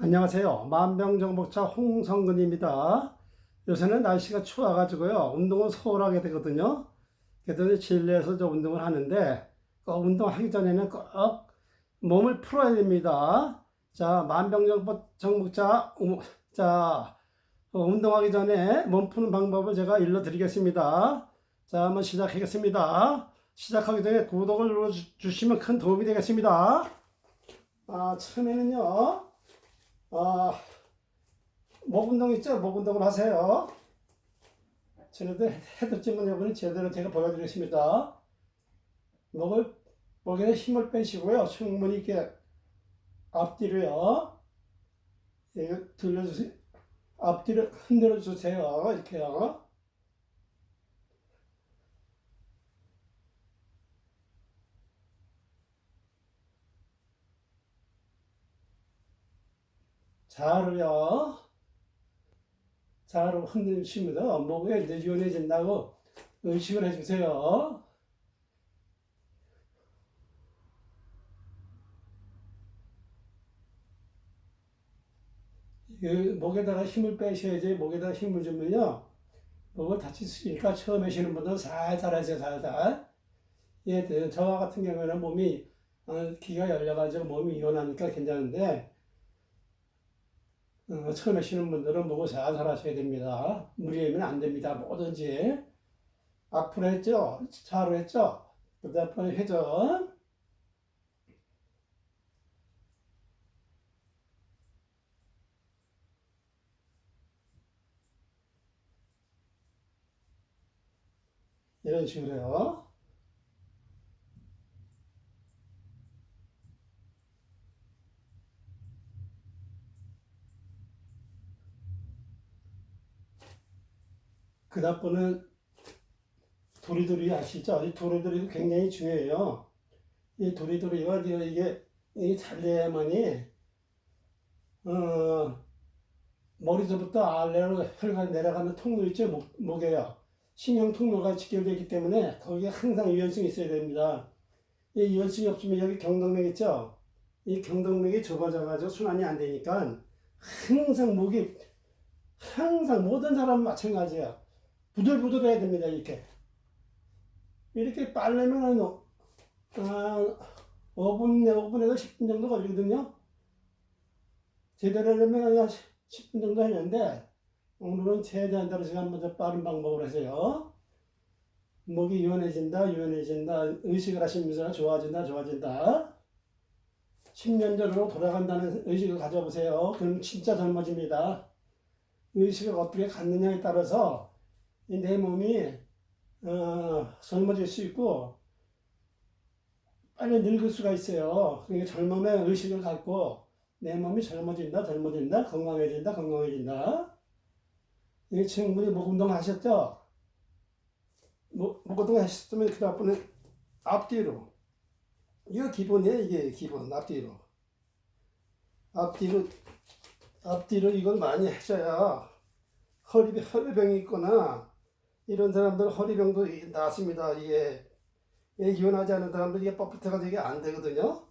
안녕하세요. 만병정복자 홍성근입니다. 요새는 날씨가 추워가지고요. 운동을 소홀하게 되거든요. 그래도 실내에서 저 운동을 하는데 꼭 운동하기 전에는 꼭 몸을 풀어야 됩니다. 자, 만병정복자 음, 자 어, 운동하기 전에 몸 푸는 방법을 제가 일러드리겠습니다. 자, 한번 시작하겠습니다. 시작하기 전에 구독을 눌러주시면 큰 도움이 되겠습니다. 아, 처음에는요. 아, 목 운동 있죠? 목 운동을 하세요. 전에도 해뒀지만 이번엔 제대로 제가 보여드리겠습니다. 목을, 목에 힘을 빼시고요. 충분히 이렇게 앞뒤로요. 이거 들려주세요. 앞뒤로 흔들어 주세요. 이렇게요. 자로요. 자로 흔드시면서 목에 이제 유연해진다고 의식을 해주세요. 이 목에다가 힘을 빼셔야지 목에다가 힘을 주면요. 목을 다칠 수 있으니까 처음 하시는 분들은 살살 하세요, 살살. 예, 저와 같은 경우에는 몸이, 어, 기가 열려가지고 몸이 유연하니까 괜찮은데, 어, 처음 하시는 분들은 목을 살살 하셔야 됩니다. 무리하면 안 됩니다. 뭐든지. 앞으로 했죠? 차로 했죠? 그 다음에 회전. 이런 식으로요. 그 다음번은 도리도리 아시죠? 이 도리도리도 굉장히 중요해요. 이 도리도리가 이게 이게 잘 돼야만이 어, 머리서부터 아래로 혈관 내려가는 통로 있죠? 목, 목에요. 신경 통로가 직결되기 때문에 거기에 항상 유연성이 있어야 됩니다. 이 유연성이 없으면 여기 경동맥 있죠? 이 경동맥이 좁아져가지고 순환이 안 되니까 항상 목이 항상 모든 사람 마찬가지야. 부들부들해야 됩니다. 이렇게 이렇게 빨려면 어, 아, 5분, 5분에서 10분 정도 걸리거든요. 제대로 하려면 한 10분 정도 하는데 오늘은 최대한 대로 시간 먼저 빠른 방법으로 하세요. 목이 유연해진다, 유연해진다, 의식을 하시면서 좋아진다, 좋아진다. 10년 전으로 돌아간다는 의식을 가져보세요. 그럼 진짜 젊어집니다. 의식을 어떻게 갖느냐에 따라서 이 내 몸이 어, 젊어질 수 있고 빨리 늙을 수가 있어요. 그러니까 젊음의 의식을 갖고 내 몸이 젊어진다, 젊어진다, 건강해진다, 건강해진다. 이게 충분히 목 운동 하셨죠? 목, 목 운동 하셨으면 그 다음번에 앞뒤로. 이거 기본이에요, 이게 기본, 앞뒤로. 앞뒤로, 앞뒤로 이걸 많이 하셔야 허리, 허리병이 있거나 이런 사람들 허리병도 낫습니다. 이게, 이게 유연하지 않은 사람들 이게 뻣뻣해가지고 이게 안 되거든요.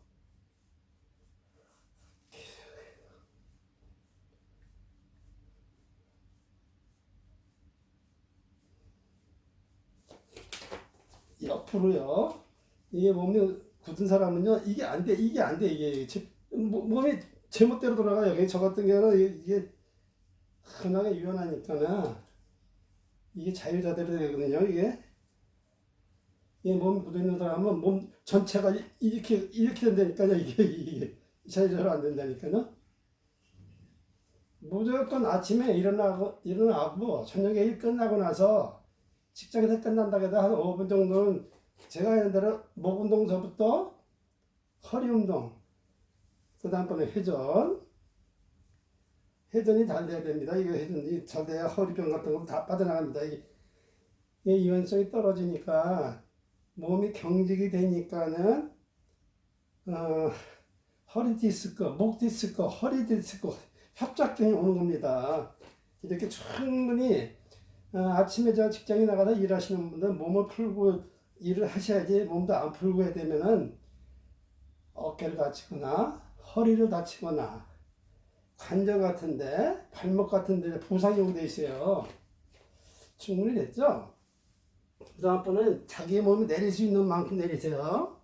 옆으로요. 이게 몸이 굳은 사람은요, 이게 안 돼, 이게 안 돼, 이게. 제, 뭐- 몸이 제멋대로 돌아가요. 저 같은 경우는 이게 흔하게 유연하니까는 이게 자유자대로 되거든요, 이게. 이몸 굳어있는 사람은 몸 전체가 이렇게, 이렇게 된다니까요, 이게, 이게. 자유자대로 안 된다니까요. 무조건 아침에 일어나고, 일어나고, 저녁에 일 끝나고 나서 직장에서 끝난다고 해도 한 5분 정도는 제가 대로 목 운동서부터 허리 운동, 그 다음번에 회전, 회전이 잘 돼야 됩니다. 이거 회전이 잘 돼야 허리병 같은 것도 다 빠져나갑니다. 이게, 유연성이 떨어지니까 몸이 경직이 되니까는 어, 허리 디스크, 목 디스크, 허리 디스크, 협착증이 오는 겁니다. 이렇게 충분히 어, 아침에 저 직장에 나가서 일하시는 분들 몸을 풀고 일을 하셔야지 몸도 안 풀고 해야 되면은 어깨를 다치거나 허리를 다치거나 관절 같은데 발목 같은데 부상이 돼 있어요. 충분히 됐죠? 그 다음번은 자기 몸이 내릴 수 있는 만큼 내리세요.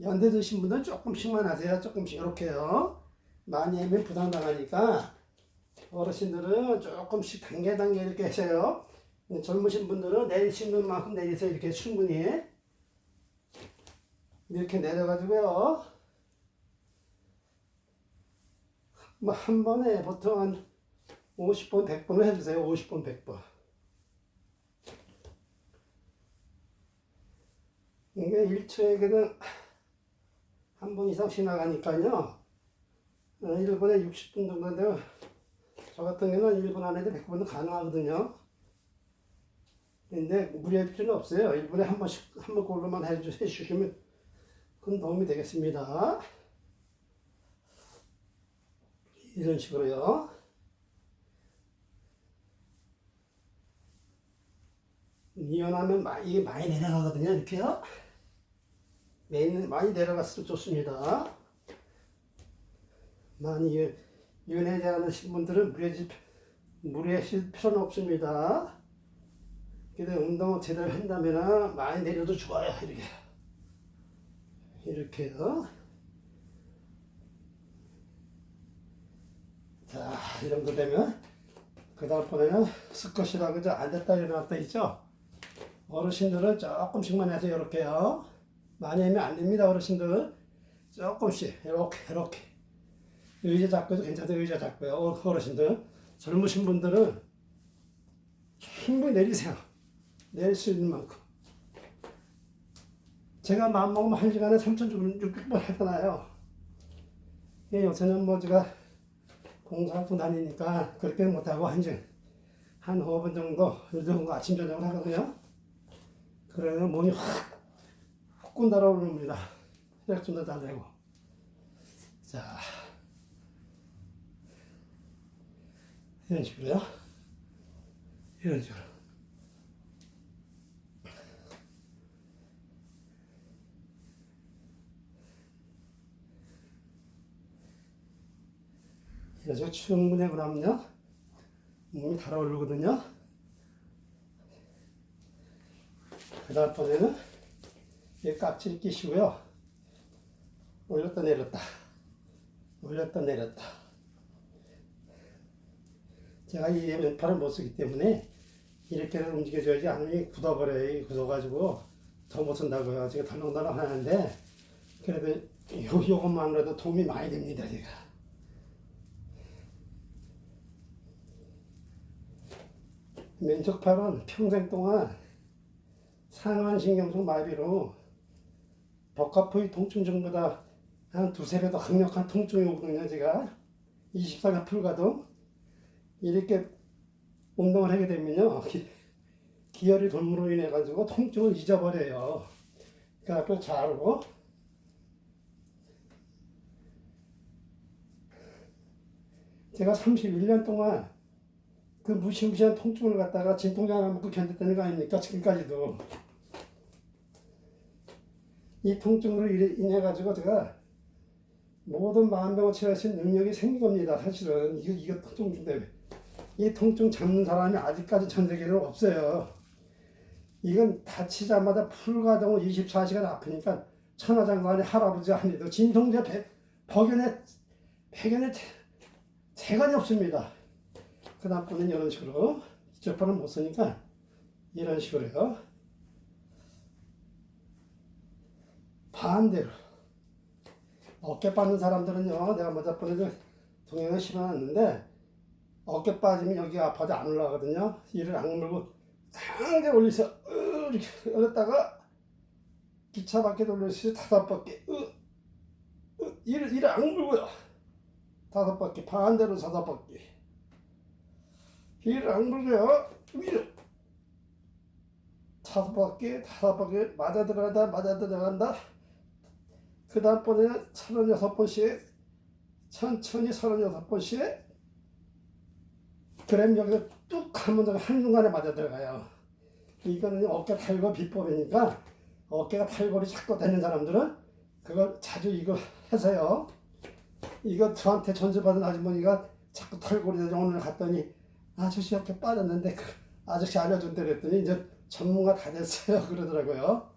연대 드신 분들은 조금씩만 하세요. 조금씩 이렇게요. 많이 하면 부담당하니까 어르신들은 조금씩 단계 단계 이렇게 하세요. 젊으신 분들은 내릴 수 있는 만큼 내리세요. 이렇게 충분히 이렇게 내려가지고요. 뭐 한 번에 보통 한 50번, 100번을 해주세요. 50번, 100번. 이게 1초에 그냥 한 번 이상씩 나가니까요. 어, 1분에 60분 정도인데요. 저 같은 경우는 1분 안에도 100번도 가능하거든요. 근데 무리할 필요는 없어요. 1분에 한 번씩, 한번 해주, 해주시면 큰 도움이 되겠습니다. 이런 식으로요. 이완하면 많이, 이게 많이 내려가거든요. 이렇게요. 많이, 내려갔으면 좋습니다. 많이 유- 유연하지 않으신 분들은 무리하실, 무리하실 필요는 없습니다. 근데 운동을 제대로 한다면 많이 내려도 좋아요. 이렇게. 이렇게요. 자, 이 정도 되면 그 다음번에는 스쿼시라고 그죠? 앉았다 일어났다 있죠? 어르신들은 조금씩만 해서 이렇게요. 많이 하면 안 됩니다, 어르신들. 조금씩 이렇게 이렇게 의자 잡고도 괜찮아요, 의자 잡고요. 어, 어르신들 젊으신 분들은 충분히 내리세요. 내릴 수 있는 만큼. 제가 마음먹으면 한 시간에 3,600번 하잖아요. 예, 요새는 뭐 제가 공사학교 다니니까 그렇게 못하고 한 시간, 한 5분 정도, 이 정도 아침, 저녁을 하거든요. 그러면 몸이 확, 훅 달아오릅니다. 혈액순도 잘 되고. 자, 이런 식으로요. 이런 식으로. 그래서 충분히 나면요. 몸이 달아오르거든요. 그 다음번에는 이 깍지를 끼시고요. 올렸다 내렸다. 올렸다 내렸다. 제가 이 왼팔을 못 쓰기 때문에 이렇게는 움직여줘야지 않으면 굳어버려요. 굳어가지고 더 못 쓴다고요 제가 덜렁덜렁 하는데 그래도 요, 요것만으로도 도움이 많이 됩니다 제가 면적팔은 평생 동안 상완신경성 마비로 복합부위 통증 정보다 한 두세 배 더 강력한 통증이 오거든요, 제가. 24가 풀가도 이렇게 운동을 하게 되면요, 기, 기혈이 돌므로 인해 가지고 통증을 잊어버려요. 그래갖고 자르고 제가 31년 동안 그 무시무시한 통증을 갖다가 진통제 하나 먹고 견뎠다는 거 아닙니까? 지금까지도. 이 통증으로 인해- 가지고 제가 모든 마음병을 치료할 수 있는 능력이 생긴 겁니다. 사실은 이거 이거 통증 때문에 이 통증 잡는 사람이 아직까지 전 세계로 없어요. 이건 다치자마자 풀가동을 24시간 아프니까 천하장관의 할아버지 아니도 진통제 백, 백연에 백연에 재간이 없습니다. 그 다음번엔 이런 식으로 이쪽판은 못 쓰니까 이런 식으로요. 반대로 어깨 빠는 사람들은요. 내가 먼저 번에도 동영상 실어놨는데 어깨 빠지면 여기 아파도 안 올라가거든요. 이를 악물고 강하게 올리서 으, 이렇게 올렸다가 기차 바퀴 돌려서 다섯 바퀴 으, 으, 이를 이를 악물고요. 다섯 바퀴 반대로 다섯 바퀴 이를 악물고요. 위로 다섯 바퀴 다섯 바퀴 맞아 들어간다 맞아 들어간다. 그 다음번에는 서른여섯 번씩 천천히 서른여섯 번씩 그럼 여기서 뚝 하면 한순간에 맞아 들어가요. 이거는 어깨 탈골 비법이니까 어깨가 탈골이 자꾸 되는 사람들은 그걸 자주 이거 해서요. 이거 저한테 전수받은 아주머니가 자꾸 털고 그래서 오늘 갔더니 아저씨 이렇게 빠졌는데 그 아저씨 알려준대 그랬더니 이제 전문가 다 됐어요 그러더라고요.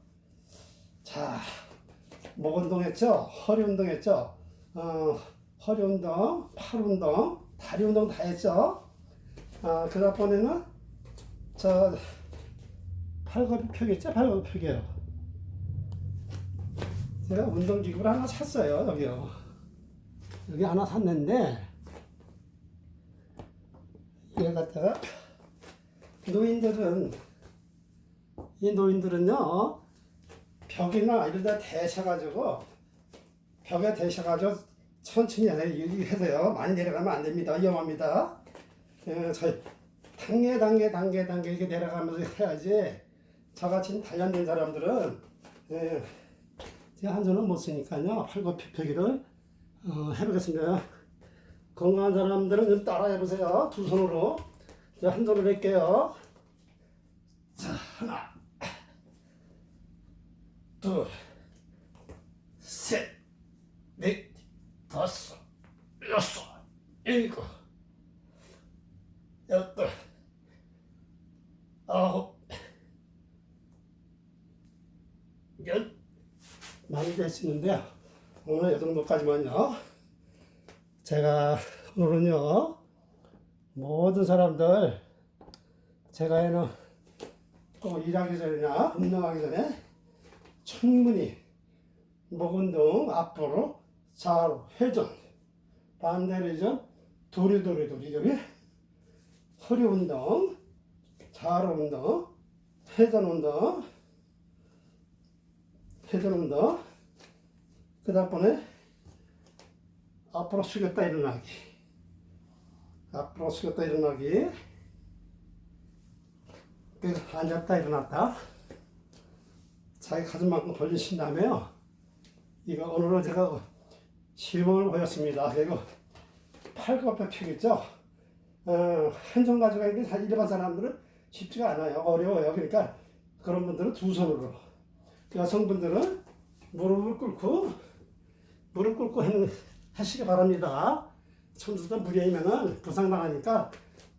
자, 목 운동했죠? 허리 운동했죠? 어, 허리 운동, 팔 운동, 다리 운동 다 했죠? 아, 그다음번에는 저 팔굽혀 펴기죠? 팔굽혀 펴기요. 제가 운동기구를 하나 샀어요 여기요. 여기 하나 샀는데 이걸 갖다가 노인들은 이 노인들은요 벽이나 이러다 대셔가지고 벽에 대셔가지고 천천히 해서요 많이 내려가면 안 됩니다. 위험합니다. 예, 저 단계 단계 단계 단계 이렇게 내려가면서 해야지. 저같이 단련된 사람들은 예, 제가 한 손은 못 쓰니까요 팔굽혀펴기를 어, 해보겠습니다 건강한 사람들은 좀 따라해보세요. 두 손으로. 한 손으로 할게요. 자 하나. 둘, 셋, 넷, 다섯, 여섯, 일곱, 여덟, 아홉, 열. 많이 되시는데요. 오늘 이 정도까지만요. 제가 오늘은요, 모든 사람들, 제가 해는 또 일하기 전이나 운동하기 전에 충분히 목 운동 앞으로 좌우 회전 반대로 회전 도리도리 도리도리 허리 운동 좌우 운동 회전 운동 회전 운동 그 다음번에 앞으로 숙였다 일어나기 앞으로 숙였다 일어나기 그 앉았다 일어났다 자기 가슴만큼 벌리신 다음에요. 이거 오늘은 제가 실험을 보였습니다. 그리고 팔굽혀 펴겠죠. 어, 한손 가져가는 게 일반 사람들은 쉽지가 않아요. 어려워요. 그러니까 그런 분들은 두 손으로. 여성분들은 무릎을 꿇고 무릎 꿇고 하는, 하시기 바랍니다. 천수도 무리하면은 부상당하니까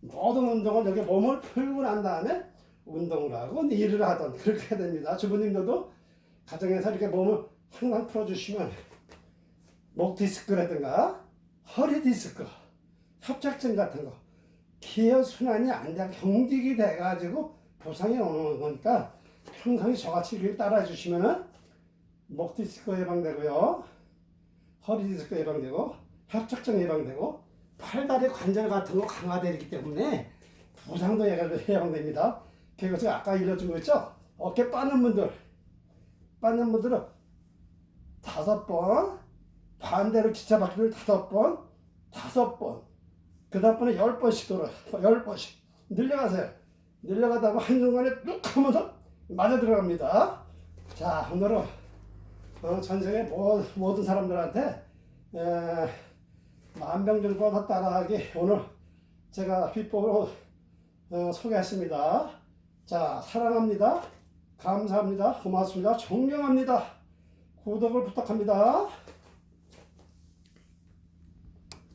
모든 운동을 여기 몸을 풀고 난 다음에 운동을 하고 일을 하던 그렇게 해야 됩니다. 주부님들도 가정에서 이렇게 몸을 항상 풀어주시면 목 디스크라든가 허리 디스크, 협착증 같은 거 기혈 순환이 안 돼, 경직이 돼가지고 부상이 오는 거니까 평상시 저같이 이렇게 따라해 주시면은 목 디스크 예방되고요, 허리 디스크 예방되고 협착증 예방되고 팔다리 관절 같은 거 강화되기 때문에 부상도 예방됩니다. 그리고 제가 아까 일러준 거 있죠? 어깨 빠는 분들, 빠는 분들은 다섯 번, 반대로 기차 바퀴를 다섯 번, 다섯 번, 그 다음번에 열 번씩 돌아, 열 번씩 늘려가세요. 늘려가다가 한순간에 뚝 하면서 맞아 들어갑니다. 자, 오늘은 어, 전생에 모, 모든 사람들한테 에, 만병들과 따라하기 오늘 제가 비법으로 어, 소개했습니다. 자, 사랑합니다. 감사합니다. 고맙습니다. 존경합니다. 구독을 부탁합니다.